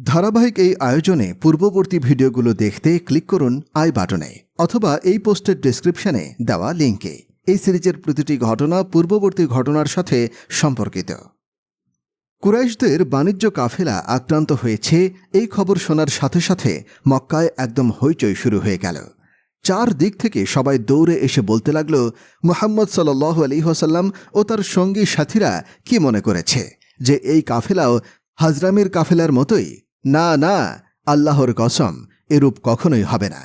ধারাবাহিক এই আয়োজনে পূর্ববর্তী ভিডিওগুলো দেখতে ক্লিক করুন আই বাটনে অথবা এই পোস্টের ডেসক্রিপশনে দেওয়া লিঙ্কে এই সিরিজের প্রতিটি ঘটনা পূর্ববর্তী ঘটনার সাথে সম্পর্কিত। কুরাইশদের বাণিজ্য কাফেলা আক্রান্ত হয়েছে, এই খবর শোনার সাথে সাথে মক্কায় একদম হইচই শুরু হয়ে গেল। চার দিক থেকে সবাই দৌড়ে এসে বলতে লাগল, মোহাম্মদ সাল আলী হোসাল্লাম ও তার সঙ্গী সাথীরা কি মনে করেছে যে এই কাফেলাও হাজরামির কাফেলার মতোই না না, আল্লাহর কসম, এরূপ কখনোই হবে না।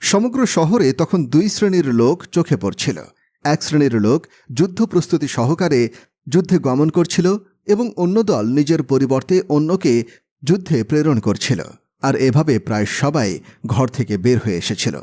সমগ্র শহরে তখন দুই শ্রেণির লোক চোখে পড়ছিল। এক শ্রেণির লোক যুদ্ধ প্রস্তুতি সহকারে যুদ্ধে গমন করছিল এবং অন্য দল নিজের পরিবর্তে অন্যকে যুদ্ধে প্রেরণ করছিল। আর এভাবে প্রায় সবাই ঘর থেকে বের হয়ে এসেছিল।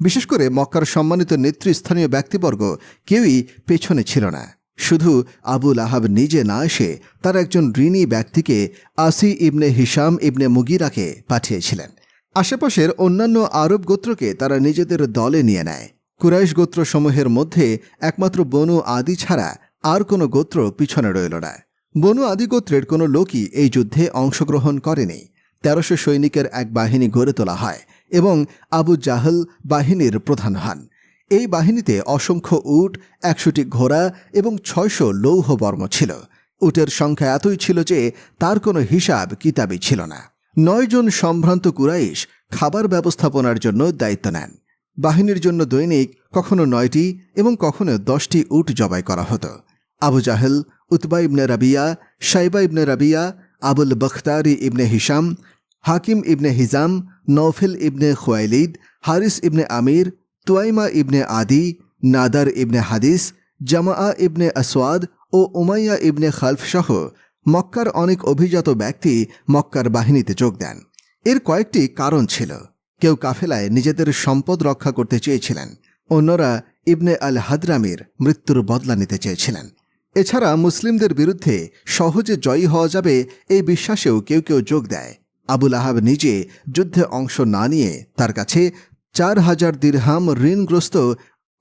বিশেষ করে মক্কার সম্মানিত নেতৃস্থানীয় ব্যক্তিবর্গ কেউই পেছনে ছিল না। শুধু আবুল আহাব নিজে না এসে তার একজন ঋণী ব্যক্তিকে আসি ইবনে হিসাম ইবনে মুগিরাকে পাঠিয়েছিলেন। আশেপাশের অন্যান্য আরব গোত্রকে তারা নিজেদের দলে নিয়ে নেয়। কুরাইশ গোত্রসমূহের মধ্যে একমাত্র বনু আদি ছাড়া আর কোনো গোত্র পিছনে রইল না। বনু আদি গোত্রের কোনো লোকই এই যুদ্ধে অংশগ্রহণ করেনি। তেরোশো সৈনিকের এক বাহিনী গড়ে তোলা হয় এবং আবু জাহল বাহিনীর প্রধান হন। এই বাহিনীতে অসংখ্য উট, একশোটি ঘোড়া এবং ছয়শো লৌহ বর্ম ছিল। উটের সংখ্যা এতই ছিল যে তার কোনো হিসাব, কিতাবই ছিল না। নয়জন সম্ভ্রান্ত কুরাইশ খাবার ব্যবস্থাপনার জন্য দায়িত্ব নেন। বাহিনীর জন্য দৈনিক কখনো নয়টি এবং কখনো দশটি উট জবাই করা হতো। আবু জাহেল, উতবা ইবনে রাবিয়া সাইবা ইবনে রাবিয়া, আবুল বখতারি ইবনে হিসাম হাকিম ইবনে হিজাম নৌফিল ইবনে খোয়াইলিদ, হারিস ইবনে আমির তুয়াইমা ইবনে আদি, নাদার ইবনে হাদিস, জামাআ ইবনে আসওয়াদ ও উমাইয়া ইবনে খালফ সহ মক্কার অনেক অভিজাত ব্যক্তি মক্কার বাহিনীতে যোগ দেন। এর কয়েকটি কারণ ছিল। কেউ কাফেলায় নিজেদের সম্পদ রক্ষা করতে চেয়েছিলেন। অন্যরা ইবনে আল হাদরামির মৃত্যুর বদলা নিতে চেয়েছিলেন। এছাড়া মুসলিমদের বিরুদ্ধে সহজে জয়ী হওয়া যাবে এই বিশ্বাসেও কেউ কেউ যোগ দেয়। আবুল আহাব নিজে যুদ্ধে অংশ না নিয়ে তার কাছে চার হাজার দিরহাম ঋণগ্রস্ত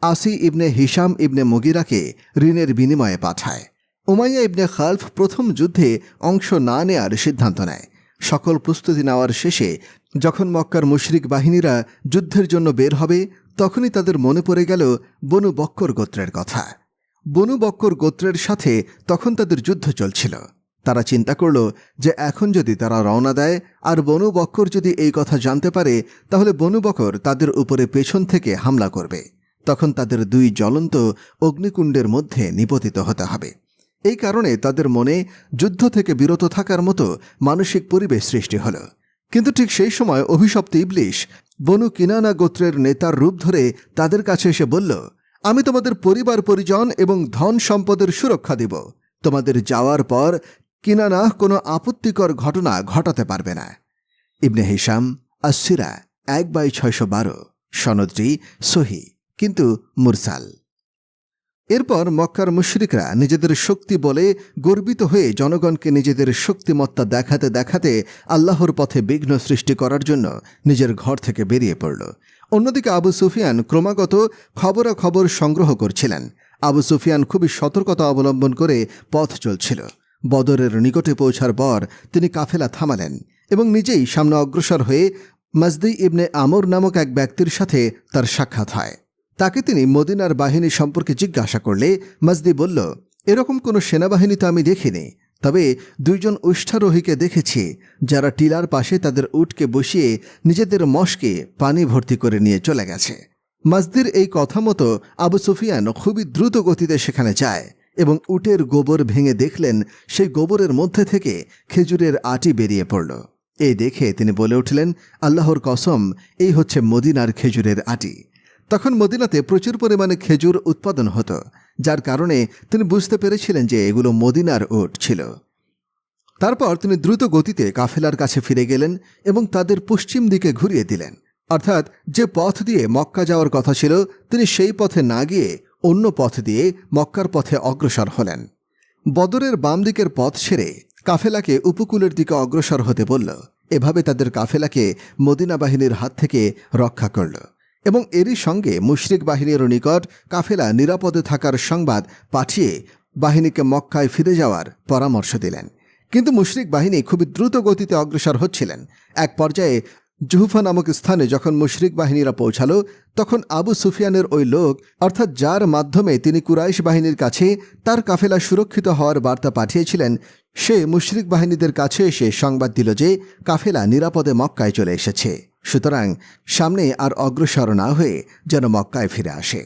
আসি ইবনে হিসাম ইবনে মুগিরাকে ঋণের বিনিময়ে পাঠায়। উমাইয়া ইবনে খালফ প্রথম যুদ্ধে অংশ না নেয়ার সিদ্ধান্ত নেয়। সকল প্রস্তুতি নেওয়ার শেষে যখন মক্কার মুশরিক বাহিনীরা যুদ্ধের জন্য বের হবে, তখনই তাদের মনে পড়ে গেল বনু বক্কর গোত্রের কথা। বনু বক্কর গোত্রের সাথে তখন তাদের যুদ্ধ চলছিল। তারা চিন্তা করল যে এখন যদি তারা রওনা দেয় আর বনু বক্কর যদি এই কথা জানতে পারে, তাহলে বনু বকর তাদের উপরে পেছন থেকে হামলা করবে। তখন তাদের দুই জ্বলন্ত অগ্নিকুণ্ডের মধ্যে নিপতিত হতে হবে। এই কারণে তাদের মনে যুদ্ধ থেকে বিরত থাকার মতো মানসিক পরিবেশ সৃষ্টি হল। কিন্তু ঠিক সেই সময় অভিশপ্ত ইবলিশ বনু কিনানা গোত্রের নেতার রূপ ধরে তাদের কাছে এসে বলল, আমি তোমাদের পরিবার, পরিজন এবং ধন সম্পদের সুরক্ষা দিব। তোমাদের যাওয়ার পর কিনানা কোনো আপত্তিকর ঘটনা ঘটাতে পারবে না। ইবনে হিসাম আসিরা এক বাই ছয়শো বারো, সনদটি সহি, কিন্তু মুরসাল। এরপর মক্কার মুশরিকরা নিজেদের শক্তি বলে গর্বিত হয়ে জনগণকে নিজেদের শক্তিমত্তা দেখাতে দেখাতে আল্লাহর পথে বিঘ্ন সৃষ্টি করার জন্য নিজের ঘর থেকে বেরিয়ে পড়ল। অন্যদিকে আবু সুফিয়ান ক্রমাগত খবরাখবর সংগ্রহ করছিলেন। আবু সুফিয়ান খুবই সতর্কতা অবলম্বন করে পথ চলছিল। বদরের নিকটে পৌঁছার পর তিনি কাফেলা থামালেন এবং নিজেই সামনে অগ্রসর হয়ে মজদি ইবনে আমর নামক এক ব্যক্তির সাথে তার সাক্ষাৎ হয়। তাকে তিনি মদিনার বাহিনী সম্পর্কে জিজ্ঞাসা করলে মজদি বলল, এরকম কোনো সেনাবাহিনী তো আমি দেখিনি, তবে দুইজন উষ্ঠারোহীকে দেখেছি, যারা টিলার পাশে তাদের উটকে বসিয়ে নিজেদের মশকে পানি ভর্তি করে নিয়ে চলে গেছে। মাজদির এই কথা মতো আবু সুফিয়ান খুবই দ্রুত গতিতে সেখানে যায় এবং উটের গোবর ভেঙে দেখলেন সেই গোবরের মধ্যে থেকে খেজুরের আটি বেরিয়ে পড়ল। এই দেখে তিনি বলে উঠলেন, আল্লাহর কসম, এই হচ্ছে মদিনার খেজুরের আটি। তখন মদিনাতে প্রচুর পরিমাণে খেজুর উৎপাদন হতো, যার কারণে তিনি বুঝতে পেরেছিলেন যে এগুলো মদিনার ওট ছিল। তারপর তিনি দ্রুত গতিতে কাফেলার কাছে ফিরে গেলেন এবং তাদের পশ্চিম দিকে ঘুরিয়ে দিলেন। অর্থাৎ যে পথ দিয়ে মক্কা যাওয়ার কথা ছিল, তিনি সেই পথে না গিয়ে অন্য পথ দিয়ে মক্কার পথে অগ্রসর হলেন। বদরের বাম দিকের পথ ছেড়ে কাফেলাকে উপকূলের দিকে অগ্রসর হতে বলল। এভাবে তাদের কাফেলাকে মদিনা বাহিনীর হাত থেকে রক্ষা করল এবং এরই সঙ্গে মুশরিক বাহিনীর নিকট কাফেলা নিরাপদে থাকার সংবাদ পাঠিয়ে বাহিনীকে মক্কায় ফিরে যাওয়ার পরামর্শ দিলেন। কিন্তু মুশরিক বাহিনী খুবই দ্রুত গতিতে অগ্রসর হচ্ছিলেন। এক পর্যায়ে জুহুফা নামক স্থানে যখন মুশরিক বাহিনীরা পৌঁছালো, তখন আবু সুফিয়ানের ওই লোক, অর্থাৎ যার মাধ্যমে তিনি কুরাইশ বাহিনীর কাছে তার কাফেলা সুরক্ষিত হওয়ার বার্তা পাঠিয়েছিলেন, সে মুশরিক বাহিনীদের কাছে এসে সংবাদ দিল যে কাফেলা নিরাপদে মক্কায় চলে এসেছে। সুতরাং সামনে আর অগ্রসর না হয়ে যেন মক্কায় ফিরে আসে।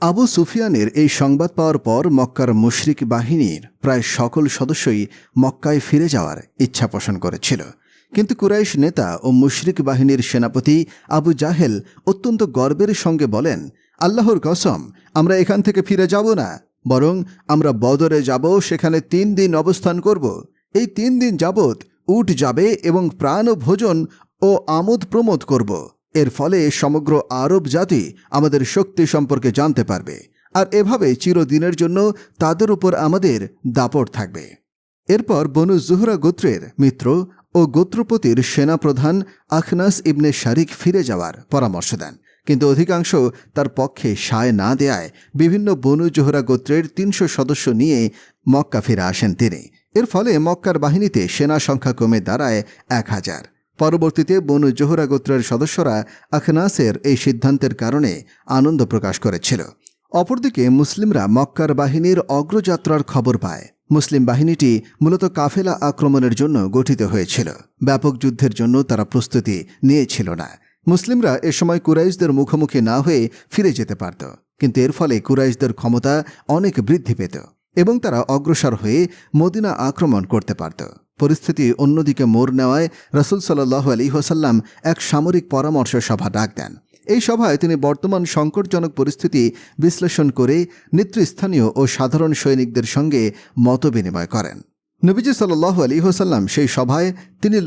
আবু সুফিয়ানের এই সংবাদ পাওয়ার পর মক্কার মুশরিক বাহিনীর প্রায় সকল সদস্যই মক্কায় ফিরে যাওয়ার ইচ্ছা পোষণ করেছিল। কিন্তু কুরাইশ নেতা ও মুশরিক বাহিনীর সেনাপতি আবু জাহেল অত্যন্ত গর্বের সঙ্গে বলেন, আল্লাহর কসম, আমরা এখান থেকে ফিরে যাব না, বরং আমরা বদরে যাব, সেখানে তিন দিন অবস্থান করব। এই তিন দিন যাবৎ উট যাবে এবং প্রাণ ভোজন ও আমোদ প্রমোদ করব। এর ফলে সমগ্র আরব জাতি আমাদের শক্তি সম্পর্কে জানতে পারবে, আর এভাবে চিরদিনের জন্য তাদের উপর আমাদের দাপট থাকবে। এরপর বনু জুহরা গোত্রের মিত্র ও গোত্রপতির সেনাপ্রধান আখনাস ইবনে শারিক ফিরে যাওয়ার পরামর্শ দেন। কিন্তু অধিকাংশ তার পক্ষে সায় না দেয়ায় বিভিন্ন বনু জোহরা গোত্রের তিনশো সদস্য নিয়ে মক্কা ফিরে আসেন তিনি। এর ফলে মক্কার বাহিনীতে সেনা সংখ্যা কমে দাঁড়ায় এক হাজার। পরবর্তীতে বনু জোহরা গোত্রের সদস্যরা আখনাসের এই সিদ্ধান্তের কারণে আনন্দ প্রকাশ করেছিল। অপরদিকে মুসলিমরা মক্কার বাহিনীর অগ্রযাত্রার খবর পায়। মুসলিম বাহিনীটি মূলত কাফেলা আক্রমণের জন্য গঠিত হয়েছিল। ব্যাপক যুদ্ধের জন্য তারা প্রস্তুতি নিয়েছিল না। মুসলিমরা এ সময় কুরাইশদের মুখোমুখি না হয়ে ফিরে যেতে পারত। কিন্তু এর ফলে কুরাইশদের ক্ষমতা অনেক বৃদ্ধি পেত এবং তারা অগ্রসর হয়ে মদিনা আক্রমণ করতে পারত। পরিস্থিতি অন্যদিকে মোড় নেওয়ায় রসুল সাল্লাহ আলী হোসাল্লাম এক সামরিক পরামর্শ সভা ডাক দেন। এই সভায় তিনি বর্তমান সংকটজনক পরিস্থিতি বিশ্লেষণ করে নেতৃস্থানীয় ও সাধারণ সৈনিকদের সঙ্গে মতবিনিময় করেন। নবীজি সাল্লাহ আলী হোসাল্লাম সেই সভায় তিনি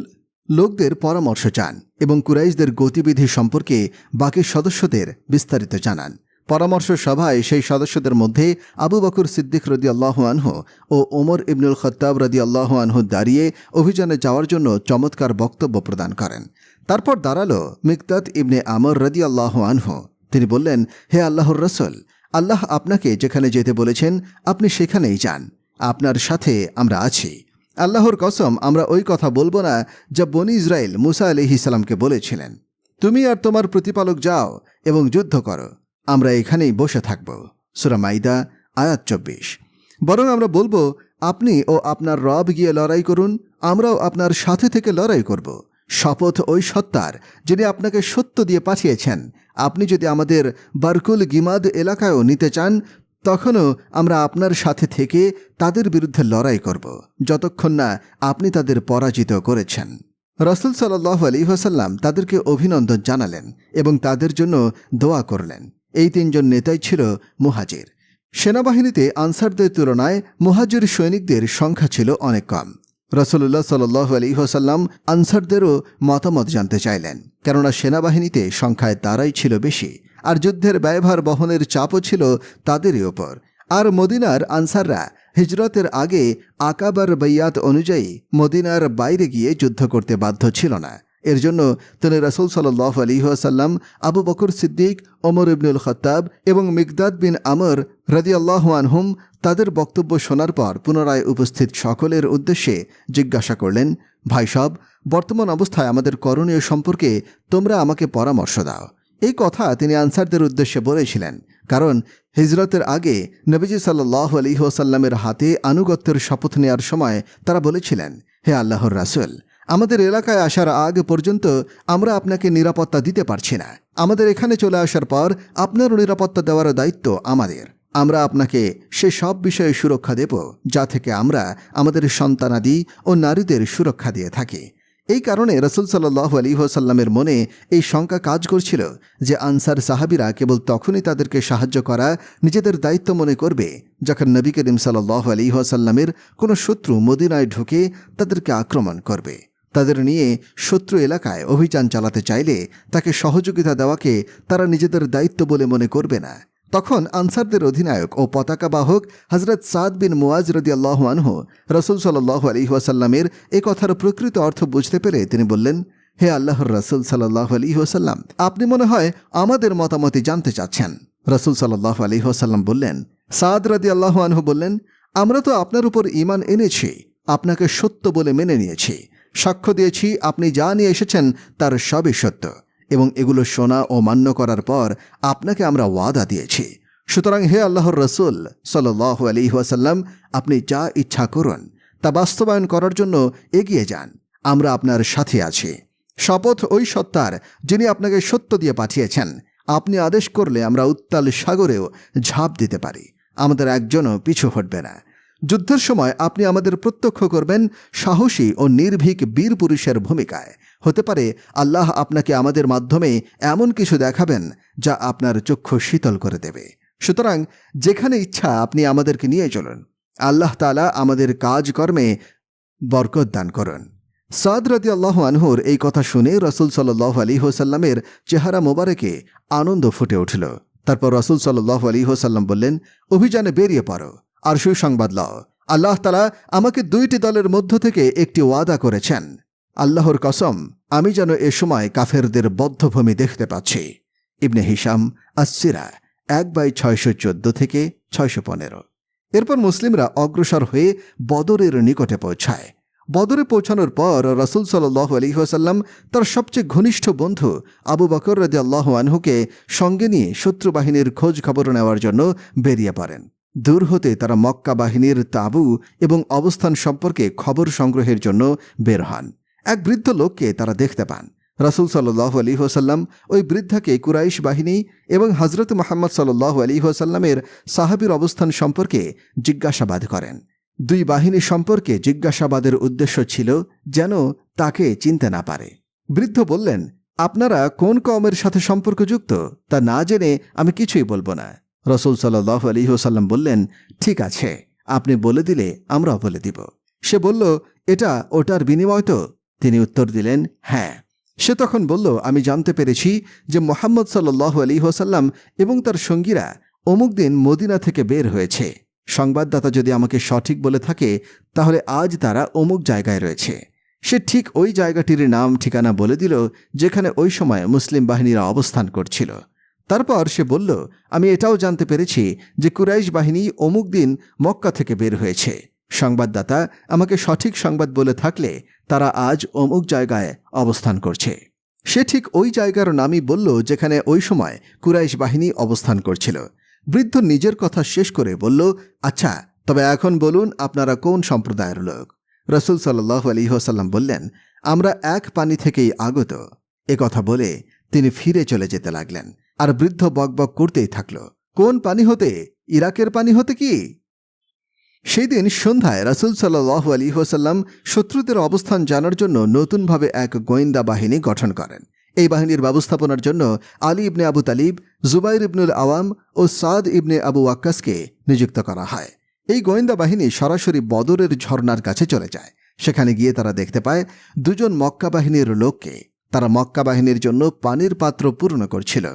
লোকদের পরামর্শ চান এবং কুরাইশদের গতিবিধি সম্পর্কে বাকি সদস্যদের বিস্তারিত জানান। পরামর্শ সভায় সেই সদস্যদের মধ্যে আবু বকর সিদ্দিক রদি আনহু ও ওমর ইবনুল খত্তাব রদি আনহু দাঁড়িয়ে অভিযানে যাওয়ার জন্য চমৎকার বক্তব্য প্রদান করেন। তারপর দাঁড়াল মিকদাত ইবনে আমর রদি আল্লাহ আনহু। তিনি বললেন, হে আল্লাহর রসল, আল্লাহ আপনাকে যেখানে যেতে বলেছেন, আপনি সেখানেই যান। আপনার সাথে আমরা আছি। আল্লাহর কসম, আমরা ওই কথা বলব না যা বনি ইসরায়েল মুসা আলিহি সালামকে বলেছিলেন। তুমি আর তোমার প্রতিপালক যাও এবং যুদ্ধ করো। আমরা এখানেই বসে থাকব। সুরা মাইদা, আয়াত চব্বিশ। বরং আমরা বলব, আপনি ও আপনার রব গিয়ে লড়াই করুন, আমরাও আপনার সাথে থেকে লড়াই করব। শপথ ওই সত্তার, যিনি আপনাকে সত্য দিয়ে পাঠিয়েছেন। আপনি যদি আমাদের বারকুল গিমাদ এলাকায়ও নিতে চান, তখনও আমরা আপনার সাথে থেকে তাদের বিরুদ্ধে লড়াই করব, যতক্ষণ না আপনি তাদের পরাজিত করেছেন। রসুল সাল্লাহ আলী ওসাল্লাম তাদেরকে অভিনন্দন জানালেন এবং তাদের জন্য দোয়া করলেন। এই তিনজন নেতাই ছিল মুহাজির। সেনাবাহিনীতে আনসারদের তুলনায় মুহাজির সৈনিকদের সংখ্যা ছিল অনেক কম। রসুল্লাহ সাল্লাহ আলী হোসাল্লাম আনসারদেরও মতামত জানতে চাইলেন। কেননা সেনাবাহিনীতে সংখ্যায় তারাই ছিল বেশি, আর যুদ্ধের ব্যয়ভার বহনের চাপও ছিল তাদেরই ওপর। আর মদিনার আনসাররা হিজরতের আগে আকাবার বৈয়াত অনুযায়ী মদিনার বাইরে গিয়ে যুদ্ধ করতে বাধ্য ছিল না। এর জন্য তিনি রসুল সাল্লাহ আলী আসাল্লাম আবু বকর সিদ্দিক, ওমর ইবনুল খত্তাব এবং মিকদাদ বিন আমর রাদিয়াল্লাহ আনহুম তাদের বক্তব্য শোনার পর পুনরায় উপস্থিত সকলের উদ্দেশ্যে জিজ্ঞাসা করলেন, ভাই সব, বর্তমান অবস্থায় আমাদের করণীয় সম্পর্কে তোমরা আমাকে পরামর্শ দাও। এই কথা তিনি আনসারদের উদ্দেশ্যে বলেছিলেন, কারণ হিজরতের আগে নবীজি সাল্লাহ আলী ওসাল্লামের হাতে আনুগত্যের শপথ নেওয়ার সময় তারা বলেছিলেন, হে আল্লাহর রাসুল, আমাদের এলাকায় আসার আগ পর্যন্ত আমরা আপনাকে নিরাপত্তা দিতে পারছি না। আমাদের এখানে চলে আসার পর আপনারও নিরাপত্তা দেওয়ার দায়িত্ব আমাদের। আমরা আপনাকে সে সব বিষয়ে সুরক্ষা দেব, যা থেকে আমরা আমাদের সন্তানাদি ও নারীদের সুরক্ষা দিয়ে থাকি। এই কারণে রসুল সাল্লাহ আলী হোসাল্লামের মনে এই শঙ্কা কাজ করছিল যে আনসার সাহাবিরা কেবল তখনই তাদেরকে সাহায্য করা নিজেদের দায়িত্ব মনে করবে, যখন নবী করিম সাল্লাহ আলী হোসাল্লামের কোনো শত্রু মদিনায় ঢুকে তাদেরকে আক্রমণ করবে। তাদের নিয়ে শত্রু এলাকায় অভিযান চালাতে চাইলে তাকে সহযোগিতা দেওয়াকে তারা নিজেদের দায়িত্ব বলে মনে করবে না। তখন আনসারদের অধিনায়ক ও পতাকা বাহক হজরত সাদ বিন মুয়াজ রদি আল্লাহ আনহু রসুল সাল্লাহ আলী ওয়াসাল্লামের এ কথার প্রকৃত অর্থ বুঝতে পেরে তিনি বললেন, হে আল্লাহর রসুল সাল্লাহ আলী ওসাল্লাম আপনি মনে হয় আমাদের মতামতি জানতে চাচ্ছেন? রসুল সাল্লাহ আলী ওসাল্লাম বললেন, সাদ রদি আল্লাহ আনহু বললেন, আমরা তো আপনার উপর ইমান এনেছি, আপনাকে সত্য বলে মেনে নিয়েছি। সাক্ষ্য দিয়েছি, আপনি যা নিয়ে এসেছেন তার সবই সত্য। এবং এগুলো শোনা ও মান্য করার পর আপনাকে আমরা ওয়াদা দিয়েছি। সুতরাং হে আল্লাহর রসুল সাল্লাহ আলী ওয়াসাল্লাম, আপনি যা ইচ্ছা করুন, তা বাস্তবায়ন করার জন্য এগিয়ে যান। আমরা আপনার সাথে আছি। শপথ ওই সত্তার যিনি আপনাকে সত্য দিয়ে পাঠিয়েছেন। আপনি আদেশ করলে আমরা উত্তাল সাগরেও ঝাঁপ দিতে পারি। আমাদের একজনও পিছু হটবে না। যুদ্ধের সময় আপনি আমাদের প্রত্যক্ষ করবেন সাহসী ও নির্ভীক বীর পুরুষের ভূমিকায়। হতে পারে আল্লাহ আপনাকে আমাদের মাধ্যমে এমন কিছু দেখাবেন যা আপনার চক্ষু শীতল করে দেবে। সুতরাং যেখানে ইচ্ছা আপনি আমাদেরকে নিয়ে চলুন। আল্লাহ তালা আমাদের কাজকর্মে বরকত দান করুন। সাদ রাদি আল্লাহ আনহুর এই কথা শুনে রসুল সাল্লাহ আলী হোসাল্লামের চেহারা মোবারকে আনন্দ ফুটে উঠল। তারপর রসুল সাল্লাহ আলী হোসাল্লাম বললেন, অভিযানে বেরিয়ে পড়ো। আর সুসংবাদ লও। আল্লাহ তালা আমাকে দুইটি দলের মধ্য থেকে একটি ওয়াদা করেছেন। আল্লাহর কসম, আমি যেন এ সময় কাফেরদের বদ্ধভূমি দেখতে পাচ্ছি। ইবনে হিসাম আসিরা এক বাই ছয়শো চোদ্দ থেকে ছয়শো পনেরো। এরপর মুসলিমরা অগ্রসর হয়ে বদরের নিকটে পৌঁছায়। বদরে পৌঁছানোর পর রসুল সাল্লাহ আলহিহাসাল্লাম তার সবচেয়ে ঘনিষ্ঠ বন্ধু আবু বকর রাজি আল্লাহ আনহুকে সঙ্গে নিয়ে শত্রু বাহিনীর খোঁজ খবর নেওয়ার জন্য বেরিয়ে পড়েন। দূর হতে তারা মক্কা বাহিনীর তাবু এবং অবস্থান সম্পর্কে খবর সংগ্রহের জন্য বের হন। এক বৃদ্ধ লোককে তারা দেখতে পান। রাসুল সাল্লাহ আলী হোসাল্লাম ওই বৃদ্ধাকে কুরাইশ বাহিনী এবং হজরত মোহাম্মদ সাল্লাহ আলী হোসাল্লামের সাহাবির অবস্থান সম্পর্কে জিজ্ঞাসাবাদ করেন। দুই বাহিনী সম্পর্কে জিজ্ঞাসাবাদের উদ্দেশ্য ছিল যেন তাকে চিনতে না পারে। বৃদ্ধ বললেন, আপনারা কোন কমের সাথে সম্পর্কযুক্ত? তা না জেনে আমি কিছুই বলব না। রসুল সাল্লাহ আলী হোসাল্লাম বললেন, ঠিক আছে, আপনি বলে দিলে আমরা বলে দিব। সে বলল, এটা ওটার বিনিময় তো? তিনি উত্তর দিলেন হ্যাঁ। সে তখন বলল, আমি জানতে পেরেছি যে মোহাম্মদ সাল্লাহ আলী হোসাল্লাম এবং তার সঙ্গীরা অমুক দিন মদিনা থেকে বের হয়েছে। সংবাদদাতা যদি আমাকে সঠিক বলে থাকে, তাহলে আজ তারা অমুক জায়গায় রয়েছে। সে ঠিক ওই জায়গাটির নাম ঠিকানা বলে দিল, যেখানে ওই সময় মুসলিম বাহিনীরা অবস্থান করছিল। তারপর সে বলল, আমি এটাও জানতে পেরেছি যে কুরাইশ বাহিনী অমুক দিন মক্কা থেকে বের হয়েছে। সংবাদদাতা আমাকে সঠিক সংবাদ বলে থাকলে তারা আজ অমুক জায়গায় অবস্থান করছে। সে ঠিক ওই জায়গার নামই বলল যেখানে ওই সময় কুরাইশ বাহিনী অবস্থান করছিল। বৃদ্ধ নিজের কথা শেষ করে বলল আচ্ছা তবে এখন বলুন আপনারা কোন সম্প্রদায়ের লোক? রসুল সাল্লাহ আলী বললেন, আমরা এক পানি থেকেই আগত। কথা বলে তিনি ফিরে চলে যেতে লাগলেন। আর বৃদ্ধ বকবক করতেই থাকল। কোন পানি হতে? ইরাকের পানি হতে কি? সেই দিন সন্ধ্যায় রাসুল সাল্লাহ আলী হোসাল্লাম শত্রুদের অবস্থান জানার জন্য নতুনভাবে এক গোয়েন্দা বাহিনী গঠন করেন। এই বাহিনীর ব্যবস্থাপনার জন্য আলী ইবনে আবু তালিব, জুবাইর ইবনুল আওয়াম ও সাদ ইবনে আবু ওয়াক্কাসকে নিযুক্ত করা হয়। এই গোয়েন্দা বাহিনী সরাসরি বদরের ঝর্নার কাছে চলে যায়। সেখানে গিয়ে তারা দেখতে পায় দুজন মক্কা বাহিনীর লোককে। তারা মক্কা বাহিনীর জন্য পানির পাত্র পূর্ণ করছিল।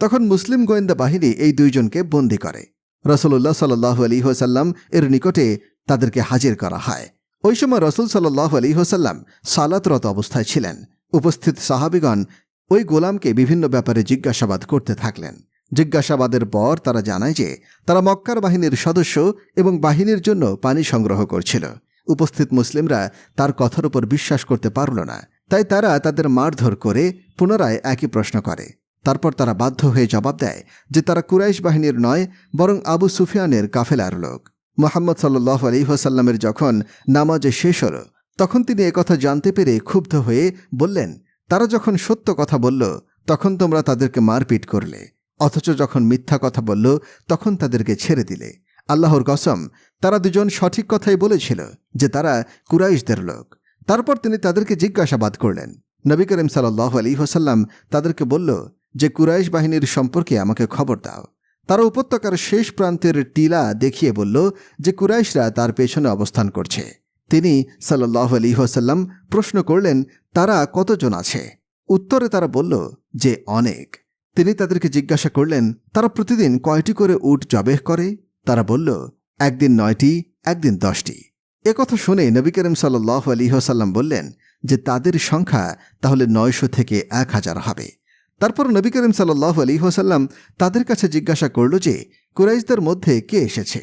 তখন মুসলিম গোয়েন্দা বাহিনী এই দুইজনকে বন্দি করে। রসুল্লাহ সাল্লাহ আলী হোসাল্লাম এর নিকটে তাদেরকে হাজির করা হয়। ওই সময় রসুল সাল্লাহ আলী হোসাল্লাম সালাতরত অবস্থায় ছিলেন। উপস্থিত সাহাবিগণ ওই গোলামকে বিভিন্ন ব্যাপারে জিজ্ঞাসাবাদ করতে থাকলেন। জিজ্ঞাসাবাদের পর তারা জানায় যে, তারা মক্কার বাহিনীর সদস্য এবং বাহিনীর জন্য পানি সংগ্রহ করছিল। উপস্থিত মুসলিমরা তার কথার উপর বিশ্বাস করতে পারল না। তাই তারা তাদের মারধর করে পুনরায় একই প্রশ্ন করে। তারপর তারা বাধ্য হয়ে জবাব দেয় যে তারা কুরাইশ বাহিনীর নয়, বরং আবু সুফিয়ানের কাফেলার লোক। মোহাম্মদ সাল্লাহ আলী হোসাল্লামের যখন নামাজে শেষ হল, তখন তিনি একথা জানতে পেরে ক্ষুব্ধ হয়ে বললেন, তারা যখন সত্য কথা বলল, তখন তোমরা তাদেরকে মারপিট করলে। অথচ যখন মিথ্যা কথা বলল, তখন তাদেরকে ছেড়ে দিলে। আল্লাহর কসম, তারা দুজন সঠিক কথাই বলেছিল যে তারা কুরাইশদের লোক। তারপর তিনি তাদেরকে জিজ্ঞাসাবাদ করলেন। নবী করিম সাল্লাহ আলী হোসাল্লাম তাদেরকে বলল যে কুরাইশ বাহিনীর সম্পর্কে আমাকে খবর দাও। তারা উপত্যকার শেষ প্রান্তের টিলা দেখিয়ে বলল যে কুরাইশরা তার পেছনে অবস্থান করছে। তিনি সাল্লাহ আলী হোসাল্লাম প্রশ্ন করলেন, তারা কতজন আছে? উত্তরে তারা বলল, যে অনেক। তিনি তাদেরকে জিজ্ঞাসা করলেন, তারা প্রতিদিন কয়টি করে উট জবেহ করে? তারা বলল, একদিন নয়টি, একদিন দশটি। একথা শুনে নবী করিম সাল্লাহ আলী হোসাল্লাম বললেন যে তাদের সংখ্যা তাহলে নয়শো থেকে এক হাজার হবে। তারপর নবী করিম সাল্লাহ আলী হোসাল্লাম তাদের কাছে জিজ্ঞাসা করল যে, কুরাইশদের মধ্যে কে এসেছে?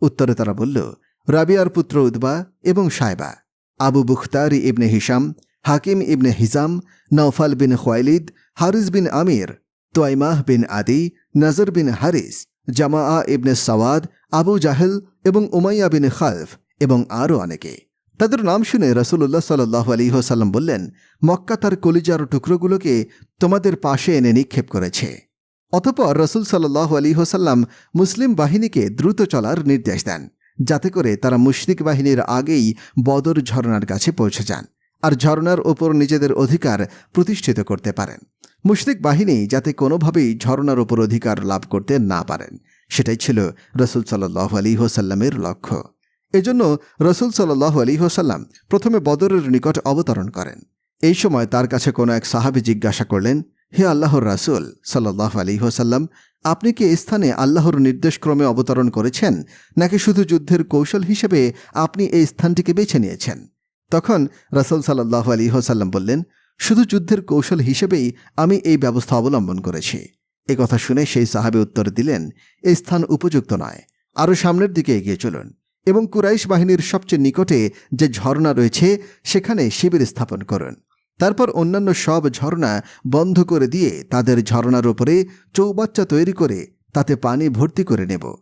উত্তরে তারা বলল, রাবিয়ার পুত্র উদ্বা এবং সাইবা আবু বুখতারি ইবনে হিসাম হাকিম ইবনে হিজাম নৌফাল বিন খোয়াইলিদ, হারিস বিন আমির, তোয়াইমাহ বিন আদি, নজর বিন হারিস, জামাআ ইবনে সওয়াদ, আবু জাহেল এবং উমাইয়া বিন খালফ এবং আরও অনেকে। তাদের নাম শুনে রসুল্লাহ সাল্লাহ আলী বললেন, মক্কা তার কলিজার টুকরোগুলোকে তোমাদের পাশে এনে নিক্ষেপ করেছে। অতপর রসুল সাল্লাহ আলী হোসাল্লাম মুসলিম বাহিনীকে দ্রুত চলার নির্দেশ দেন, যাতে করে তারা মুশরিক বাহিনীর আগেই বদর ঝরনার কাছে পৌঁছে যান আর ঝরনার ওপর নিজেদের অধিকার প্রতিষ্ঠিত করতে পারেন। মুশরিক বাহিনী যাতে কোনোভাবেই ঝরনার ওপর অধিকার লাভ করতে না পারেন, সেটাই ছিল রসুল সাল্লাহ আলী হোসাল্লামের লক্ষ্য। এজন্য রসুল সাল্লাহ আলী হোসাল্লাম প্রথমে বদরের নিকট অবতরণ করেন। এই সময় তার কাছে কোনো এক সাহাবি জিজ্ঞাসা করলেন, হে আল্লাহর রাসুল সাল্লাহ আলী হোসাল্লাম আপনি কি এই স্থানে আল্লাহর নির্দেশক্রমে অবতরণ করেছেন, নাকি শুধু যুদ্ধের কৌশল হিসেবে আপনি এই স্থানটিকে বেছে নিয়েছেন? তখন রাসুল সাল্লাহ আলী হোসাল্লাম বললেন, শুধু যুদ্ধের কৌশল হিসেবেই আমি এই ব্যবস্থা অবলম্বন করেছি। কথা শুনে সেই সাহাবে উত্তর দিলেন এই স্থান উপযুক্ত নয়। আরও সামনের দিকে এগিয়ে চলুন। এবং কুরাইশ বাহিনীর সবচেয়ে নিকটে যে ঝর্ণা রয়েছে, সেখানে শিবির স্থাপন করুন। তারপর অন্যান্য সব ঝর্ণা বন্ধ করে দিয়ে তাদের ঝর্ণার ওপরে চৌবাচ্চা তৈরি করে তাতে পানি ভর্তি করে নেব।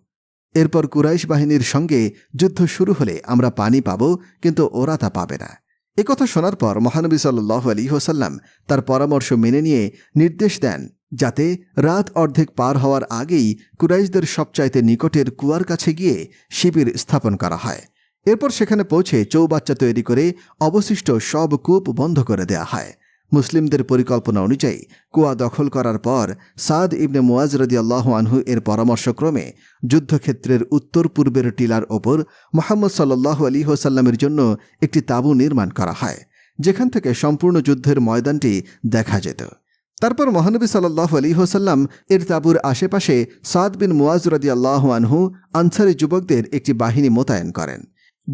এরপর কুরাইশ বাহিনীর সঙ্গে যুদ্ধ শুরু হলে আমরা পানি পাব, কিন্তু ওরা তা পাবে না। একথা শোনার পর মহানবী সাল্লাহ আলী হোসাল্লাম তার পরামর্শ মেনে নিয়ে নির্দেশ দেন যাতে রাত অর্ধেক পার হওয়ার আগেই কুরাইশদের সবচাইতে নিকটের কুয়ার কাছে গিয়ে শিবির স্থাপন করা হয়। এরপর সেখানে পৌঁছে চৌবাচ্চা তৈরি করে অবশিষ্ট সব কূপ বন্ধ করে দেয়া হয়। মুসলিমদের পরিকল্পনা অনুযায়ী কুয়া দখল করার পর সাদ ইবনে মুয়াজ আল্লাহ আনহু এর পরামর্শক্রমে যুদ্ধক্ষেত্রের উত্তর পূর্বের টিলার ওপর মোহাম্মদ সাল্লাহ আলী হোসাল্লামের জন্য একটি তাঁবু নির্মাণ করা হয়, যেখান থেকে সম্পূর্ণ যুদ্ধের ময়দানটি দেখা যেত। তারপর মহানবী সাল্লাহ আলী হোসাল্লাম এর তাবুর আশেপাশে সাদ বিন মুয়াজ রদি আল্লাহ আনহু আনসারি যুবকদের একটি বাহিনী মোতায়েন করেন।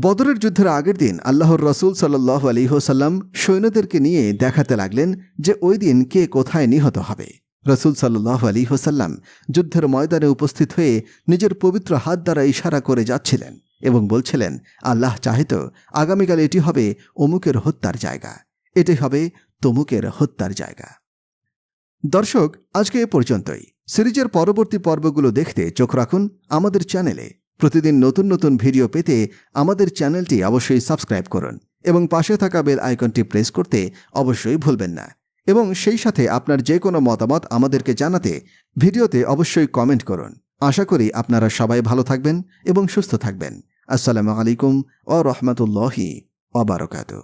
বদরের যুদ্ধের আগের দিন আল্লাহর রসুল সাল্লাহ আলী হোসাল্লাম সৈন্যদেরকে নিয়ে দেখাতে লাগলেন যে ওই দিন কে কোথায় নিহত হবে। রসুল সাল্লাহ আলী হোসাল্লাম যুদ্ধের ময়দানে উপস্থিত হয়ে নিজের পবিত্র হাত দ্বারা ইশারা করে যাচ্ছিলেন এবং বলছিলেন, আল্লাহ চাহিত, আগামীকাল এটি হবে অমুকের হত্যার জায়গা। এটি হবে তমুকের হত্যার জায়গা। দর্শক, আজকে এ পর্যন্তই। সিরিজের পরবর্তী পর্বগুলো দেখতে চোখ রাখুন আমাদের চ্যানেলে। প্রতিদিন নতুন নতুন ভিডিও পেতে আমাদের চ্যানেলটি অবশ্যই সাবস্ক্রাইব করুন এবং পাশে থাকা বেল আইকনটি প্রেস করতে অবশ্যই ভুলবেন না। এবং সেই সাথে আপনার যে কোনো মতামত আমাদেরকে জানাতে ভিডিওতে অবশ্যই কমেন্ট করুন। আশা করি আপনারা সবাই ভালো থাকবেন এবং সুস্থ থাকবেন। আসসালামু আলাইকুম ও রহমতুল্লাহি ওবরাকাতু